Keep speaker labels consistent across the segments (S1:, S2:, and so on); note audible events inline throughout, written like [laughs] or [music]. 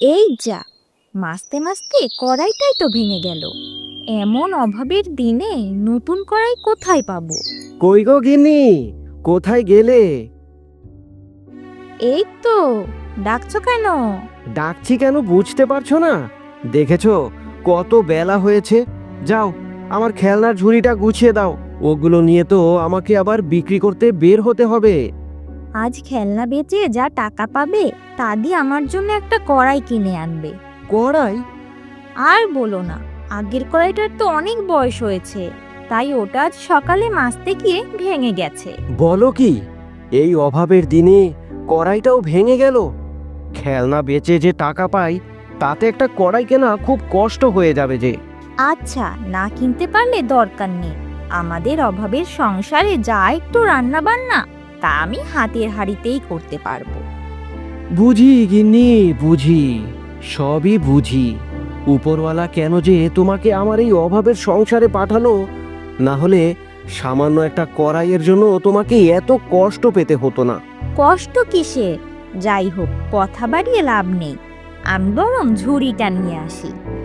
S1: এই যা মাস্তে মাস্তে কড়াইটাই তো ভেঙে গেল। এমন অভাবের দিনে নতুন কড়াই কোথায় পাবো?
S2: কই গো গিন্নি? কোথায় গেলে?
S1: এই তো ডাকছো কেন?
S2: ডাকছি কেন বুঝতে পারছ না? দেখেছ কত বেলা হয়েছে। যাও আমার খেলনার ঝুড়িটা গুছিয়ে দাও। ওগুলো নিয়ে তো আমাকে আবার বিক্রি করতে বের হতে হবে।
S1: আজ খেলনা বেচে যা টাকা পাবে তা দিয়ে আমার জন্য একটা কড়াই কিনে আনবে।
S2: কড়াই?
S1: আর বলো না আগের কড়াইটার তো অনেক বয়স হয়েছে তাই ওটা আজ সকালে মাছতে গিয়ে ভেঙে গেছে।
S2: বলো কি এই অভাবের দিনে কড়াইটাও ভেঙে গেল? খেলনা বেচে যে টাকা পাই তাতে একটা কড়াই কেনা খুব কষ্ট হয়ে যাবে যে।
S1: আচ্ছা না কিনতে পারলে দরকার নেই। আমাদের অভাবের সংসারে যা একটু রান্না বান্না তা আমি হাতের হাড়িতেই করতে পারব।
S2: বুঝি গিন্নি বুঝি সবই বুঝি। উপরওয়ালা কেন যে তোমাকে আমার এই অভাবের সংসারে পাঠালো না হলে সামান্য একটা কড়াইয়ের জন্য তোমাকে এত কষ্ট পেতে হতো না।
S1: কষ্ট কিসে? যাই হোক কথা বাড়িয়ে লাভ নেই। আমি বরং ঝুড়িটা নিয়ে আসি।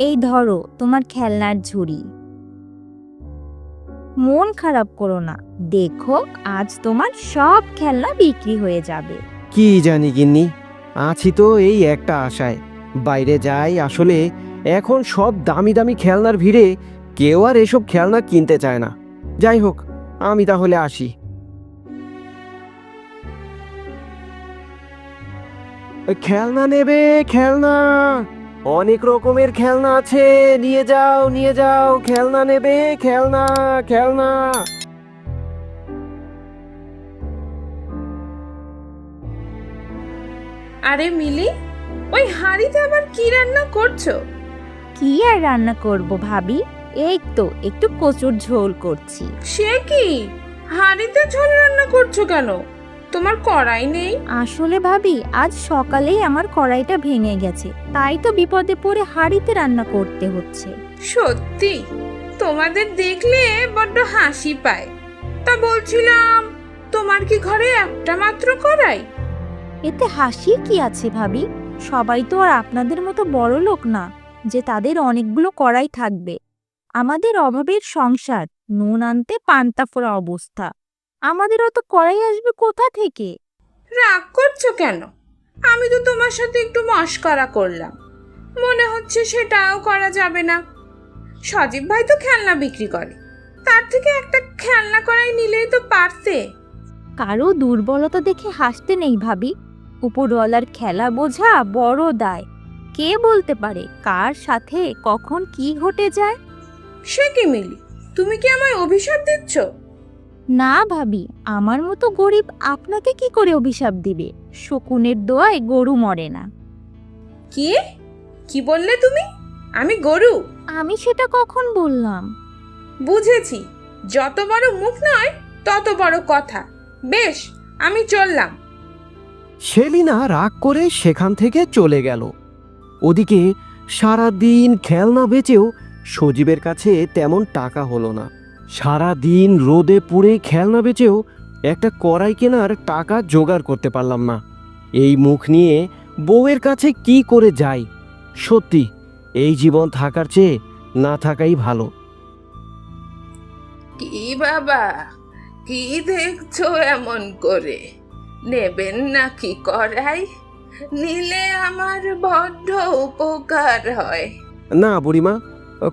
S1: এই ধরো, তোমার খেলনার ঝুড়ি। মন খারাপ করো না। দেখো, আজ তোমার সব খেলনা বিক্রি হয়ে যাবে।
S2: কি জানি গিন্নি, আছি তো এই একটা আশায়। বাইরে যাই, আসলে এখন সব দামি দামি খেলনার ভিড়ে কেউ আর এসব খেলনা কিনতে চায় না। যাই হোক, আমি তাহলে আসি। খেলনা নেবে, খেলনা! অনেক রকমের খেলনা আছে। নিয়ে যাও নিয়ে যাও। খেলনা নেবে খেলনা খেলনা।
S3: আরে মিলি ওই হাঁড়িতে আবার কি রান্না করছ?
S1: কি আর রান্না করব ভাবি? এই তো একটু কচুর ঝোল করছি।
S3: সে কি? হাঁড়িতে ঝোল রান্না করছ কেন? তোমার কড়াই নেই?
S1: আসলে ভাবি আজ সকালেই আমার কড়াইটা ভেঙে গেছে। তাই তো বিপদে পড়ে হাঁড়িতে রান্না করতে হচ্ছে।
S3: সত্যি? তোমাদের দেখলে বড্ড হাসি পায়। তা বলছিলাম তোমার কি ঘরে একটা মাত্র কড়াই?
S1: এতে হাসি কি আছে ভাবি? সবাই তো আর আপনাদের মতো বড় লোক না যে তাদের অনেকগুলো কড়াই থাকবে। আমাদের অভাবের সংসার নুন আনতে পান্তা ফোড়া অবস্থা। আমাদের অত কড়াই আসবে কোথা থেকে?
S3: রাগ করছ কেন? আমি তো তোমার সাথে একটু মস্করা করলাম। মনে হচ্ছে সেটাও করা যাবে না। সজীব ভাই তো খেলনা বিক্রি করে। তার থেকে একটা খেলনা করাই নিলেই তো পারতে
S1: কারও দুর্বলতা দেখে হাসতে নেই ভাবি। উপরওয়ালার খেলা বোঝা বড় দায়। কে বলতে পারে কার সাথে কখন কি ঘটে যায়?
S3: সে কি মিলি? তুমি কি আমায় অভিশাপ দিচ্ছ?
S1: না ভাবি আমার মতো গরিব আপনাকে কি করে অভিশাপ দিবে? শকুনের দোয়ায় গরু মরে না।
S3: কি? কি বললে তুমি? আমি গরু?
S1: আমি সেটা কখন বললাম?
S3: বুঝেছি। যত বড় মুখ নয় তত বড় কথা। বেশ আমি চললাম।
S2: সেলিনা রাগ করে সেখান থেকে চলে গেল। ওদিকে সারা দিন খেলনা বেচেও সজীবের কাছে তেমন টাকা হলো না। সারা দিন রোদে পুড়ে খেলনা বেচেও একটা কড়াই কেনার টাকা জোগাড় করতে পারলাম না। এই মুখ নিয়ে বউয়ের কাছে কি করে যাই? সত্যি এই জীবন থাকার চেয়ে না থাকাই ভালো।
S3: কি বাবা কি দেখছ এমন করে? নেবেন নাকি করাই নিলে আমার বড্ড উপকার হয়।
S2: না বুড়িমা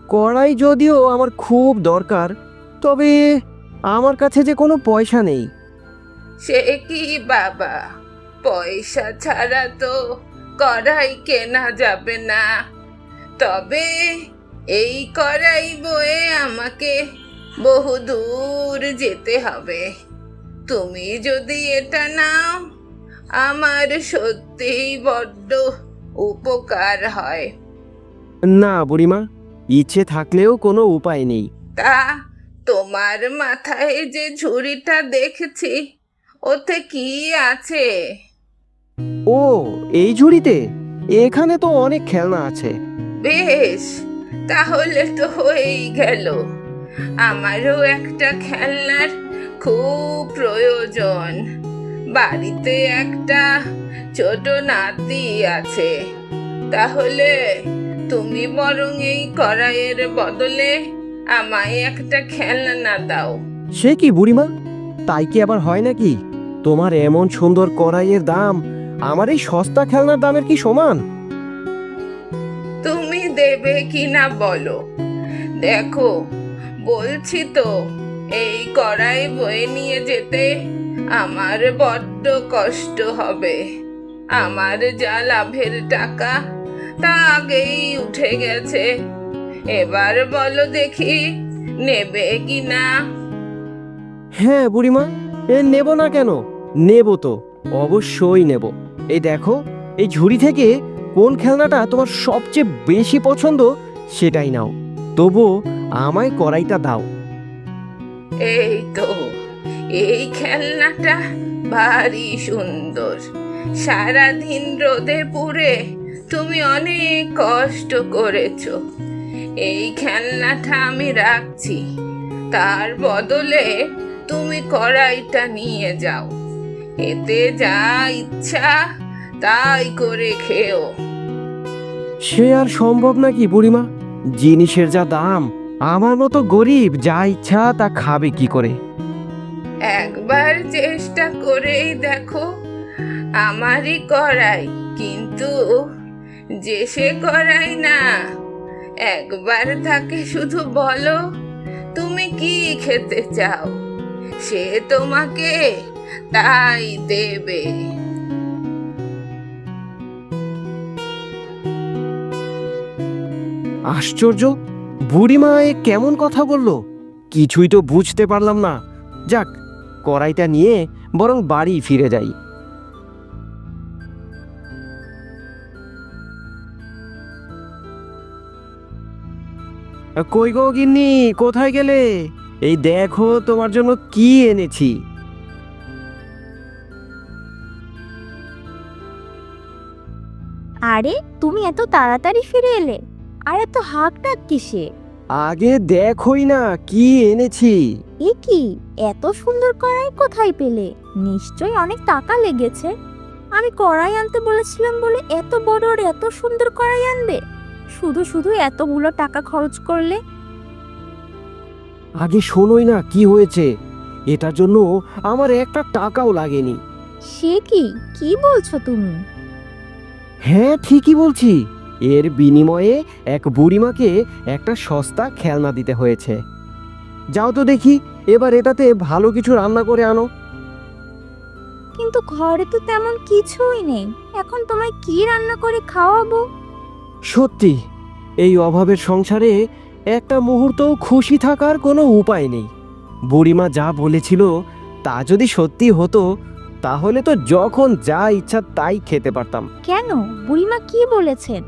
S2: কড়াই যদিও আমার খুব দরকার তবে আমার কাছে যে কোনো পয়সা নেই।
S3: সে কি বাবা? পয়সা ছাড়া তো কড়াই কেনা যাবে না। তবে এই কড়াই বয়ে আমাকে বহু দূর যেতে হবে। তুমি যদি এটা নাও আমার সত্যিই বড্ড উপকার হয়।
S2: না বুড়িমা ইচ্ছে থাকলেও কোনো উপায় নেই।
S3: তা তোমার মাথায় যে ঝুড়িটা দেখেছি ওতে কি আছে?
S2: ও এই ঝুড়িতে? এখানে তো অনেক খেলনা আছে।
S3: বেশ তাহলে তো হয়েই গেল। আমারও একটা খেলনার
S4: খুব প্রয়োজন। বাড়িতে একটা ছোট নাতি আছে। তাহলে তুমি বরং এই কড়াইয়ের বদলে আমায় একটা খেলনা দাও।
S2: সে কি বুড়িমা? তাই কি আবার হয় নাকি? তোমার এমন সুন্দর কড়াইয়ের দাম আমার এই সস্তা খেলনার দামের কি সমান?
S4: তুমি দেবে কি না বলো? দেখো বলছি তো এই কড়াই বয়ে নিয়ে যেতে আমার বড্ড কষ্ট হবে। আমার যা লাভের টাকা তা আগেই উঠে গেছে। এবার বলো দেখি নেবে কি না
S2: হ্যাঁ বুড়িমা এ নেব না কেন? নেব তো অবশ্যই নেব। এই দেখো এই ঝুড়ি থেকে কোন খেলনাটা তোমার সবচেয়ে বেশি পছন্দ সেটাই নাও। তবু আমায় কড়াইটা দাও।
S4: এই তো এই খেলনাটা ভারী সুন্দর। সারাদিন রোদে পুড়ে তুমি অনেক কষ্ট করেছ। এই খেলনাটা আমি রাখছি। তার বদলে তুমি কড়াইটা নিয়ে যাও। এতে যা ইচ্ছা তাই করে খেও।
S2: সে আর সম্ভব নাকি বুড়িমা? জিনিসের যা দাম আমার মতো গরিব যা ইচ্ছা তা খাবে কি করে?
S4: একবার চেষ্টা করেই দেখো আমারই করাই কিন্তু যে সে করাই না একবার তাকে শুধু বলো, তুমি কি খেতে চাও? সে তোমাকে তাই দেবে।
S2: আশ্চর্য! বুড়িমা এ কেমন কথা বলল? কিছুই তো বুঝতে পারলাম না। যাক, কড়াইটা নিয়ে বরং বাড়ি ফিরে যাই। কই গো গিন্নি কোথায় গেলে? এই দেখো তোমার জন্য কি এনেছি।
S1: আরে তুমি এত তাড়াতাড়ি ফিরে এলে। আর এত হাঁক ডাক কিসে?
S2: আগে দেখোই না কি এনেছি।
S1: এ কি এত সুন্দর কড়াই কোথায় পেলে? নিশ্চয়ই অনেক টাকা লেগেছে। আমি কড়াই আনতে বলেছিলাম বলে এত বড় আর এত সুন্দর কড়াই আনবে? শুধু শুধু এতগুলো টাকা খরচ করলে?
S2: আগে শোনোই না কি হয়েছে। এটার জন্য আমার একটা টাকাও লাগেনি।
S1: সে কি? কি বলছো তুমি?
S2: হ্যাঁ ঠিকই বলছি। এর বিনিময়ে এক বুড়িমাকে একটা সস্তা খেলনা দিতে হয়েছে। যাও তো দেখি এবার এটাতে ভালো কিছু রান্না করে আনো।
S1: কিন্তু ঘরে তো তেমন কিছুই নেই। এখন তোমায় কি রান্না করে খাওয়াবো?
S2: সত্যি, এই অভাবের সংসারে একটা মুহূর্তও খুশি থাকার কোনো উপায় নেই। বুড়িমা যা বলেছিল তা যদি সত্যি হতো, তাহলে তো যখন যা ইচ্ছা তাই খেতে পারতাম।
S1: কেন? বুড়িমা কি বলেছেন?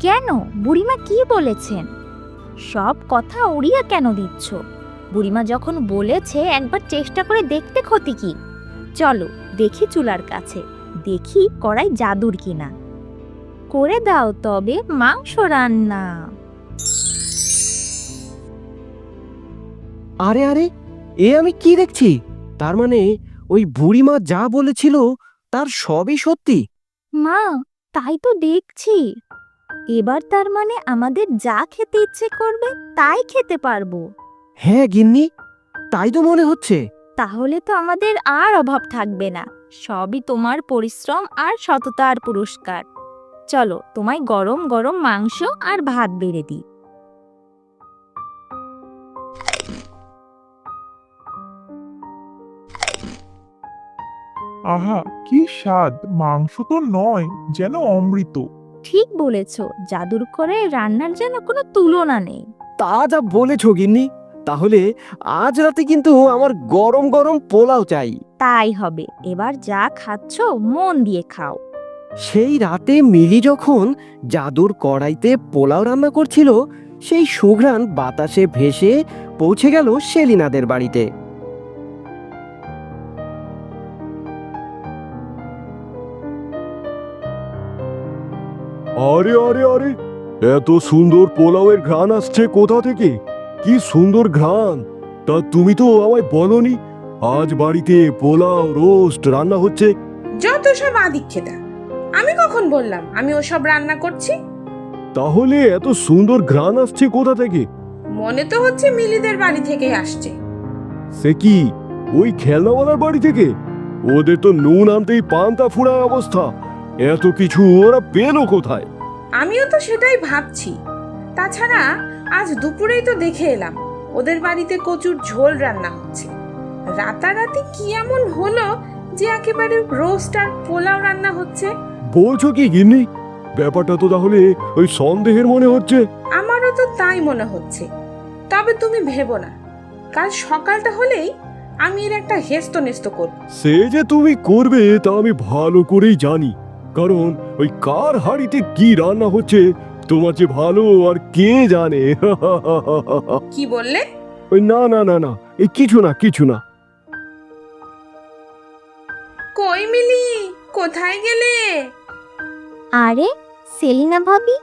S1: কেন? বুড়িমা কি বলেছেন? সব কথা উড়িয়ে কেন দিচ্ছ? বুড়িমা যখন বলেছে, একবার চেষ্টা করে দেখতে ক্ষতি কি? চলো দেখি চুলার কাছে দেখি কড়াই জাদুর কিনা। করে দাও তবে মাংস রান্না।
S2: আরে আরে এ আমি কি দেখছি? তার মানে ওই বুড়িমা যা বলেছিল তার সবই সত্যি?
S1: মা তাই তো দেখছি। এবার তার মানে আমাদের যা খেতে ইচ্ছে করবে তাই খেতে পারব।
S2: হ্যাঁ গিন্নি তাই তো মনে হচ্ছে।
S1: তাহলে তো আমাদের আর অভাব থাকবে না। সবই তোমার পরিশ্রম আর সততার পুরস্কার। চলো তোমায় গরম গরম মাংস আর ভাত বেড়ে দিই।
S5: আহা কি স্বাদ! মাংস তো নয় যেন অমৃত।
S1: ঠিক বলেছ জাদুর করে রান্নার যেন কোনো তুলনা নেই।
S2: তা যা বলেছ গিন্নি তাহলে আজ রাতে কিন্তু আমার গরম গরম পোলাও চাই।
S1: তাই হবে। এবার যা খাচ্ছ মন দিয়ে খাও।
S2: সেই রাতে মিলি যখন জাদুর কড়াইতে পোলাও রান্না করছিল সেই সুঘ্রাণ বাতাসে ভেসে পৌঁছে গেল সেলিনাদের বাড়িতে।
S5: আরে আরে আরে
S6: এত সুন্দর পোলাওয়ের ঘ্রাণ আসছে কোথা থেকে? কি সুন্দর ঘ্রাণ। তা তুমি তো আমায় বলনি আজ বাড়িতে পোলাও রোস্ট রান্না হচ্ছে।
S3: যত সব আদিক্ষেতা। আমি কখন বললাম আমি ওসব রান্না করছি?
S6: তাহলে এত সুন্দর ঘ্রাণ আসছে কোথা থেকে?
S3: মনে তো হচ্ছে মিলিদের বাড়ি থেকেই আসছে।
S6: সে কি ওই খেলনাওয়ালার বাড়ি থেকে? ওদের তো নুন আনতেই পান্তা ফুড়া অবস্থা। এত কিছু ওরা পেল কোথায়?
S3: আমিও তো সেটাই ভাবছি। তাছাড়া আজ দুপুরেই তো দেখে এলাম ওদের বাড়িতে কচুর ঝোল রান্না হচ্ছে। রাতারাতি কি এমন হলো যে একেবারে রোস্ট আর পোলাও রান্না হচ্ছে?
S6: বলছো কি গিন্নি? ব্যাপারটা তো তাহলে ওই সন্দেহের মনে হচ্ছে।
S3: আমারও তো তাই মনে হচ্ছে। তবে তুমি ভেবো না কাল সকালটা হলেই আমি এর একটা হেস্ত নেস্ত করব।
S6: সে যে তুমি করবে তা আমি ভালো করেই জানি কারণ ওই কার হাড়িতে কি রান্না হচ্ছে তোমার যে ভালো আর কে জানে? [laughs]
S3: কি বললে?
S6: ওই না না না না এই কিছু না কিছু না।
S3: কই মিলি? কোথায় গেলে?
S1: আরে সেলিনা ভাবি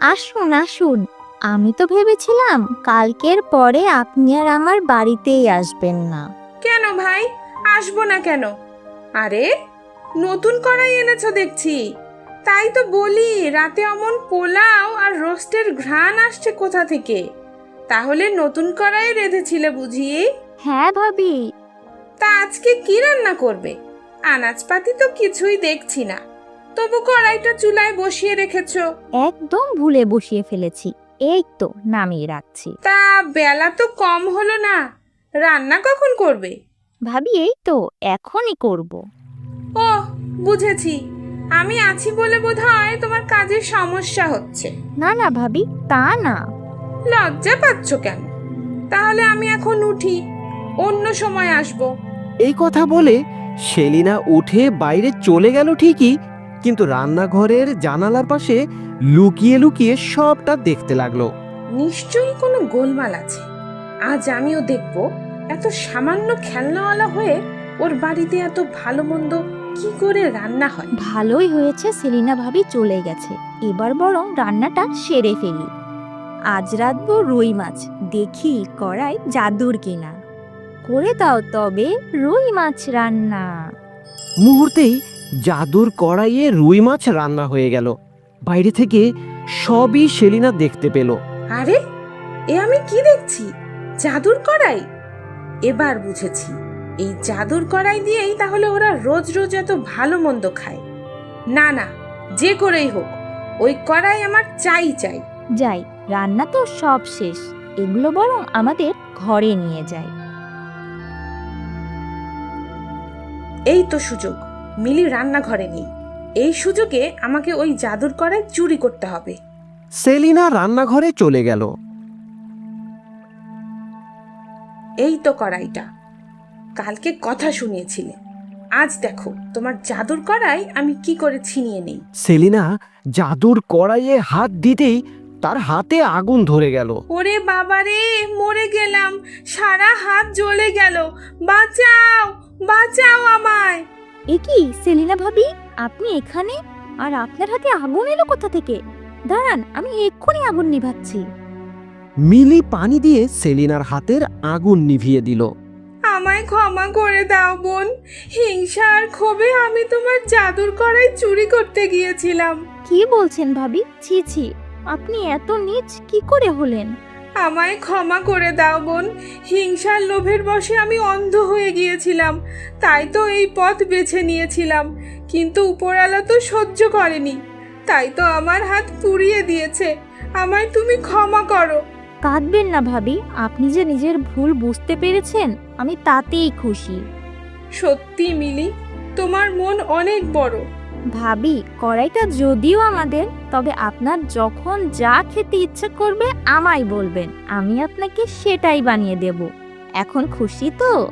S1: আসুন আসুন। আমি তো ভেবেছিলাম কালকের পরে আপনি আর আমার বাড়িতেই আসবেন না।
S3: কেন ভাই? আসব না কেন? আরে নতুন কড়াই এনেছো দেখছি। তাই তো বলি রাতে অমন পোলাও আর রোস্টের ঘ্রাণ আসছে কোথা থেকে? তাহলে নতুন কড়াই রেঁধেছিলে বুঝি?
S1: হ্যাঁ ভাবি।
S3: তা আজকে কি রান্না করবে? আনাজপাতি তো কিছুই দেখছি না। তবু কড়াইটা চুলায় বসিয়ে রেখেছো।
S1: একদম ভুলে বসিয়ে ফেলেছি। এই তো নামিয়ে রাখছি।
S3: তা বেলা তো কম হলো না। রান্না কখন করবে?
S1: ভাবি এই তো এখনই করব।
S3: ও বুঝেছি। আমি আছি বলে বোধ হয় তোমার কাজের সমস্যা হচ্ছে।
S1: না না ভাবি তা না।
S3: লজ্জা পাচ্ছ কেন? তাহলে আমি এখন উঠি অন্য সময় আসব।
S2: এই কথা বলে সেলিনা উঠে বাইরে চলে গেল ঠিকই কিন্তু রান্নাঘরের জানালার পাশে লুকিয়ে লুকিয়ে সবটা দেখতে লাগল।
S3: নিশ্চয়ই কোনো গোলমাল আছে। আজ আমিও দেখব এত সামান্য খেলনাওয়ালা হয়ে ওর বাড়িতে এত ভালো মন্দ কি করে রান্না হয়?
S1: ভালোই হয়েছে সেলিনা ভাবি চলে গেছে। এবার বরং রান্নাটা সেরে ফেলি। আজ রাতবো রুই মাছ। দেখি কড়াই জাদুর কিনা। করে দাও তবে রুই মাছ রান্না।
S2: মুহূর্তেই জাদুর কড়াইয়ে রুই মাছ রান্না হয়ে গেল। বাইরে থেকে সবই সেলিনা দেখতে পেল।
S3: আরে এ আমি কি দেখছি? জাদুর কড়াই? এবার বুঝেছি। এই জাদুর কড়াই দিয়েই তাহলে ওরা রোজ রোজ এত ভালো মন্দ খায়। না না যে করেই হোক ওই কড়াই আমার চাই চাই।
S1: যাই রান্না তো সব শেষ। এগুলো বরং আমাদের ঘরে নিয়ে যাই
S3: এই তো সুযোগ মিলি রান্নাঘরে নেই। এই সুযোগে আমাকে ওই জাদুর কড়াই চুরি করতে হবে।
S2: সেলিনা রান্নাঘরে চলে গেল।
S3: এই তো কড়াইটা। কালকে কথা শুনিয়েছিলে। আজ দেখো তোমার জাদুর কড়াই আমি কি করে ছিনিয়ে নেই।
S2: সেলিনা জাদুর কড়াইয়ে হাত দিতেই তার হাতে আগুন ধরে গেল।
S3: ওরে বাবারে মরে গেলাম। সারা হাত জ্বলে গেল। বাঁচাও বাঁচাও আমায়।
S1: এ কি সেলিনা ভাবি? আপনি এখানে? আর আপনার হাতে আগুন এলো কোথা থেকে? দাঁড়ান আমি এক্ষুনি আগুন নিভাচ্ছি।
S2: মিলি পানি দিয়ে সেলিনার হাতের আগুন নিভিয়ে দিল।
S3: আমায় ক্ষমা করে দাও বোন। হিংসা আর ক্ষোভে আমি তোমার জাদুর কড়াই চুরি করতে গিয়েছিলাম।
S1: কি বলছেন ভাবি? ছি ছি। আপনি এত নিচ কি করে হলেন?
S3: আমায় ক্ষমা করে দাও বোন। হিংসার লোভের বশে আমি অন্ধ হয়ে গিয়েছিলাম। তাই তো এই পথ বেছে নিয়েছিলাম। কিন্তু উপরালা তো সহ্য করেনি। তাই তো আমার হাত পুড়িয়ে দিয়েছে। আমায় তুমি ক্ষমা করো।
S1: কাঁদবেন না ভাবি আপনি যে নিজের ভুল বুঝতে পেরেছেন আমি তাতেই খুশি।
S3: সত্যি মিলি তোমার মন অনেক বড়।
S1: ভাবি কড়াইটা যদিও আমাদের তবে আপনার যখন যা খেতে ইচ্ছা করবে আমায় বলবেন। আমি আপনাকে সেটাই বানিয়ে দেব। এখন খুশি তো?